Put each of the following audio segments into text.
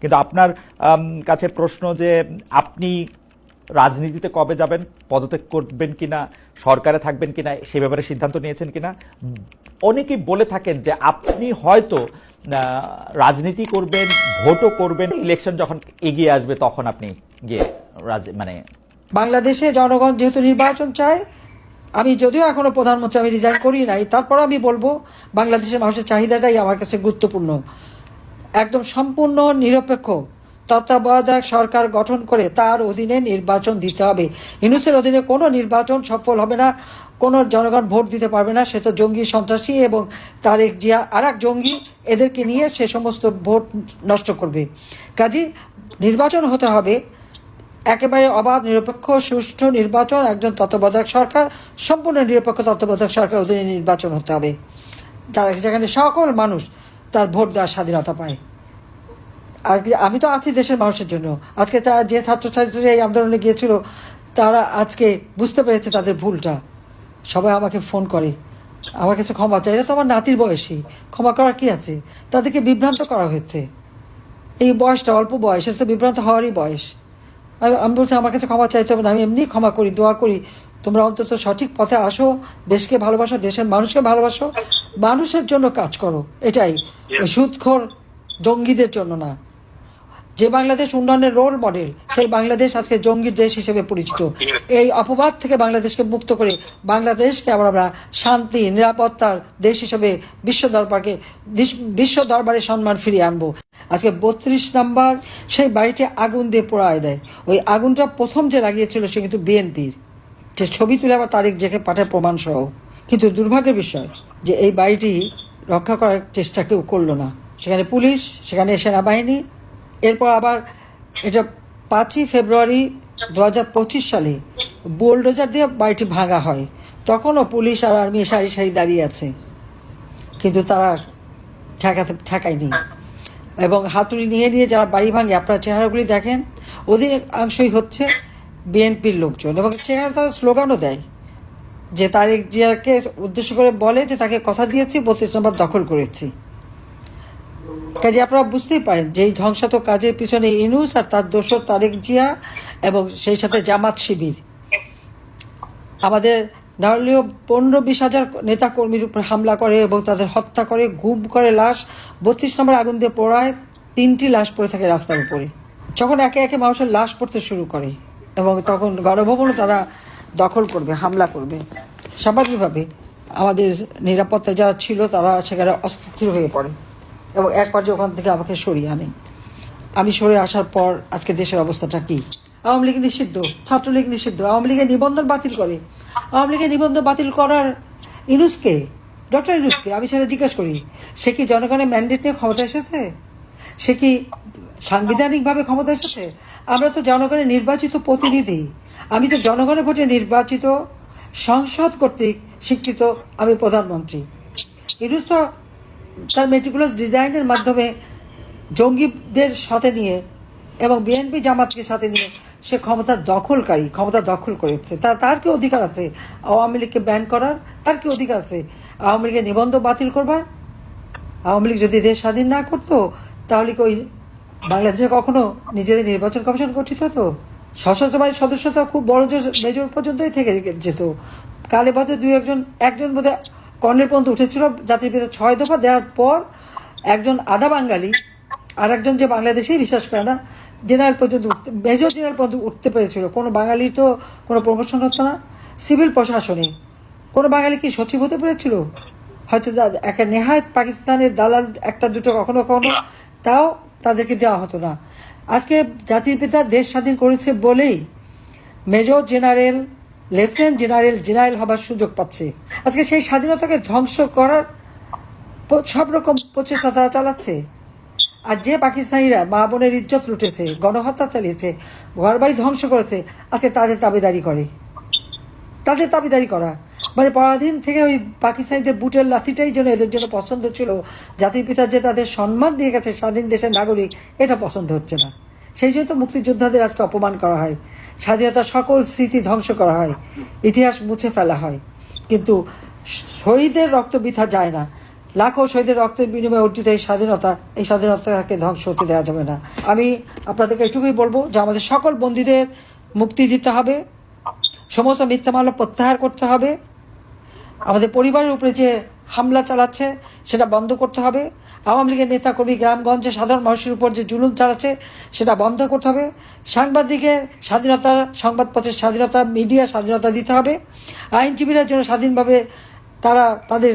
কিন্তু আপনার কাছে প্রশ্ন যে আপনি রাজনীতিতে কবে যাবেন, পদত্যাগ করবেন কিনা, সরকারে থাকবেন কিনা, সে ব্যাপারে সিদ্ধান্ত নিয়েছেন কিনা? অনেকেই বলে থাকেন যে আপনি হয়তো রাজনীতি করবেন, ভোটও করবেন ইলেকশন যখন এগিয়ে আসবে তখন আপনি গিয়ে মানে বাংলাদেশে জনগণ যেহেতু নির্বাচন চায়, আমি যদিও এখনও প্রধানমন্ত্রী আমি রিজাইন করি নাই তারপর আমি বলব, বাংলাদেশের মানুষের চাহিদাটাই আমার কাছে গুরুত্বপূর্ণ। একদম সম্পূর্ণ নিরপেক্ষ তত্ত্বাবধায়ক সরকার গঠন করে তার অধীনে নির্বাচন দিতে হবে। ইনুসের অধীনে কোনো নির্বাচন সফল হবে না, কোনো জনগণ ভোট দিতে পারবে না, সে তো জঙ্গি সন্ত্রাসী এবং তারেক জিয়া আর এক জঙ্গি এদেরকে নিয়ে সে সমস্ত ভোট নষ্ট করবে। কাজী, নির্বাচন হতে হবে। একেবারে অবাধ, নিরপেক্ষ, সুষ্ঠু নির্বাচন, একজন তত্ত্বাবধায়ক সরকার, সম্পূর্ণ নিরপেক্ষ তত্ত্বাবধায়ক সরকার অধীনে নির্বাচন হতে হবে। যেখানে সকল মানুষ তার ভোট দেওয়ার স্বাধীনতা পায়। আর আমি তো আছি দেশের মানুষের জন্য। আজকে তারা যে ছাত্রছাত্রীরা এই আন্দোলনে গিয়েছিল, তারা আজকে বুঝতে পেরেছে তাদের ভুলটা। সবাই আমাকে ফোন করে। আমার কাছে ক্ষমা চাই এটা তো আমার নাতির বয়সী। ক্ষমা করার কি আছে? তাদেরকে বিভ্রান্ত করা হয়েছে। এই বয়সটা অল্প বয়স এটা তো বিভ্রান্ত হওয়ারই বয়স। আমি আমি বলছি, আমার কাছে ক্ষমা চাইতে হবে না। আমি এমনি ক্ষমা করি, দোয়া করি। তোমরা অন্তত সঠিক পথে আসো দেশকে ভালোবাসো দেশের মানুষকে ভালোবাসো মানুষের জন্য কাজ করো এটাই। সুদখোর জঙ্গিদের জন্য না। যে বাংলাদেশ উন্নয়নের রোল মডেল সেই বাংলাদেশ আজকে জঙ্গির দেশ হিসেবে পরিচিত। এই অপবাদ থেকে বাংলাদেশকে মুক্ত করে বাংলাদেশকে আবার আমরা শান্তি নিরাপত্তার দেশ হিসেবে বিশ্ব দরবারকে বিশ- বিশ্ব দরবারে সম্মান ফিরিয়ে আনব। আজকে বত্রিশ নাম্বার সেই বাড়িটি আগুন দিয়ে পোড়ায় দেয়। ওই আগুনটা প্রথম যে লাগিয়েছিল সে কিন্তু বিএনপির। যে ছবি তুলে আবার তারিখ জেকে পাঠায় প্রমাণ সহ কিন্তু দুর্ভাগ্যের বিষয় যে এই বাড়িটি রক্ষা করার চেষ্টা কেউ করল না। সেখানে পুলিশ, সেখানে সেনাবাহিনী, এরপর আবার এটা পাঁচই ফেব্রুয়ারি দু হাজার পঁচিশ সালে বোলডোজার দিয়ে বাড়িটি ভাঙা হয়। তখনও পুলিশ আর আর্মি সারি সারি দাঁড়িয়ে আছে। কিন্তু তারা ঠেকাতে, ঠেকায়নি। এবং হাতুড়ি নিয়ে নিয়ে যারা বাড়ি ভাঙে, আপনার চেহারাগুলি দেখেন, অধিকাংশই হচ্ছে বিএনপির লোকজন এবং চেহারা তারা স্লোগানও দেয় যে তারেক জিয়াকে উদ্দেশ্য করে বলে যে তাকে কথা দিয়েছি, বত্রিশ নম্বর দখল করেছি। কাজে আপনারা বুঝতেই পারেন যে এই ধ্বংসাত্মক কাজের পিছনে ইনুস আর তার দোসর তারেক জিয়া এবং সেই সাথে জামাত শিবির। আমাদের না হলেও পনেরো বিশ হাজার নেতা কর্মীর উপর হামলা করে এবং তাদের হত্যা করে, গুম করে, লাশ বত্রিশ নম্বর আগুন দিয়ে পোড়ায়, তিনটি লাশ পড়ে থাকে রাস্তার উপরে। যখন একে একে মানুষের লাশ পড়তে শুরু করে। এবং তখন গণভবনও তারা দখল করবে, হামলা করবে। স্বাভাবিকভাবে আমাদের নিরাপত্তা যারা ছিল তারা সেখানে অস্থির হয়ে পড়ে এবং এক পর্যায়ে ওখান থেকে আমাকে সরিয়ে আনে। আমি সরে আসার পর আজকে দেশের অবস্থাটা কি? আওয়ামী লীগ নিষিদ্ধ, ছাত্রলীগ নিষিদ্ধ, আওয়ামী লীগের নিবন্ধন বাতিল করে। আওয়ামী লীগের নিবন্ধন বাতিল করার ইনুসকে, ডক্টর ইনুসকে আমি সেটা জিজ্ঞেস করি, সে কি জনগণের ম্যান্ডেট নিয়ে ক্ষমতা এসেছে? সে কি সাংবিধানিকভাবে ক্ষমতা এসেছে আমরা তো জনগণের নির্বাচিত প্রতিনিধি। আমি তো জনগণের ভোটে নির্বাচিত সংসদ কর্তৃক স্বীকৃত আমি প্রধানমন্ত্রী। ইনুস তো তার মেটিকুলাস ডিজাইনের মাধ্যমে জঙ্গিদের সাথে নিয়ে এবং বিএনপি জামাতকে সাথে নিয়ে সে ক্ষমতা দখলকারী, ক্ষমতা দখল করেছে। তার তার কি অধিকার আছে? আওয়ামী লীগকে ব্যান করার? তার কি অধিকার আছে? আওয়ামী লীগের নিবন্ধ বাতিল করবার? আওয়ামী লীগ যদি দেশ স্বাধীন না করতো, তাহলে কি ওই বাংলাদেশে কখনো নিজেদের নির্বাচন কমিশন গঠিত হতো? সশস্ত্র বাহিনীর সদস্যতা খুব বড় জোর- মেজর পর্যন্তই থেকে যেত। কালে বাদে দুই একজন একজন বোধহয় কর্নেল পর্যন্ত উঠেছিল। জাতির পিতা ছয় দফা দেওয়ার পর একজন আধা বাঙালি, আর একজন যে বাংলাদেশেই বিশ্বাস করে না, জেনারেল পর্যন্ত উঠতে, মেজর জেনারেল পর্যন্ত উঠতে পেরেছিল। কোনো বাঙালির তো কোনো প্রমোশন হতো না। সিভিল প্রশাসনে কোনো বাঙালি কি সচিব হতে পেরেছিল? হয়তো একটা নেহায়ত পাকিস্তানের দালাল একটা দুটো কখনো কখনো, তাও তাদেরকে দেওয়া হতো না। আজকে জাতির পিতা দেশ স্বাধীন করেছে বলেই major general, lieutenant general general হবার সুযোগ পাচ্ছে। আজকে সেই স্বাধীনতাকে ধ্বংস করার সব রকম প্রচেষ্টা তারা চালাচ্ছে। আর যে পাকিস্তানিরা মা বোনের ইজ্জত লুটেছে, গণহত্যা চালিয়েছে, ঘরবাড়ি ধ্বংস করেছে, আজকে তাদের দাবিদারি করে। তাদের দাবিদারি করা। মানে পরাধীন থেকে ওই পাকিস্তানিদের বুটের লাথিটাই যেন এদের জন্য পছন্দ ছিল। জাতির পিতা যে তাদের সম্মান দিয়ে গেছে স্বাধীন দেশের নাগরিক, এটা পছন্দ হচ্ছে না। সেই জন্য তো মুক্তিযোদ্ধাদের আজকে অপমান করা হয়। স্বাধীনতার সকল স্মৃতি ধ্বংস করা হয়। ইতিহাস মুছে ফেলা হয়। কিন্তু শহীদের রক্ত বৃথা যায় না। লাখো শহীদের রক্তের বিনিময়ে অর্জিত এই স্বাধীনতা, এই স্বাধীনতাকে ধ্বংস হতে দেওয়া যাবে না। আমি আপনাদেরকে এটুকুই বলব যে আমাদের সকল বন্দীদের মুক্তি দিতে হবে। সমস্ত মিথ্যা মামলা প্রত্যাহার করতে হবে। আমাদের পরিবারের উপরে যে হামলা চালাচ্ছে, সেটা বন্ধ করতে হবে। আওয়ামী লীগের নেতাকর্মী গ্রামগঞ্জে সাধারণ মানুষের উপর যে জুলুম চালাচ্ছে, সেটা বন্ধ করতে হবে। সাংবাদিকের স্বাধীনতা, সংবাদপত্রের স্বাধীনতা মিডিয়া স্বাধীনতা দিতে হবে। আইনজীবীরা যেন স্বাধীনভাবে তারা তাদের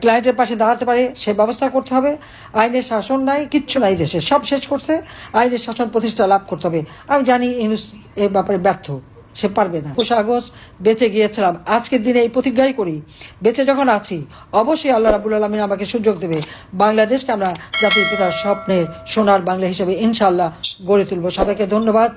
ক্লায়েন্টের পাশে দাঁড়াতে পারে, সে ব্যবস্থা করতে হবে। আইনের শাসন নাই, কিচ্ছু নাই দেশে। সব শেষ করছে। আইনের শাসন প্রতিষ্ঠা লাভ করতে হবে। আমি জানি এ ব্যাপারে ব্যর্থ। সে পারবে না। একুশে আগস্ট বেঁচে গিয়েছিলাম। আজকের দিনে এই প্রতিজ্ঞাই করি। বেঁচে যখন আছি, অবশ্যই আল্লাহ রাবুল আলমিন আমাকে সুযোগ দেবে। বাংলাদেশকে আমরা জাতির পিতার স্বপ্নের সোনার বাংলা হিসেবে ইনশাল্লাহ গড়ে তুলব। সবাইকে ধন্যবাদ।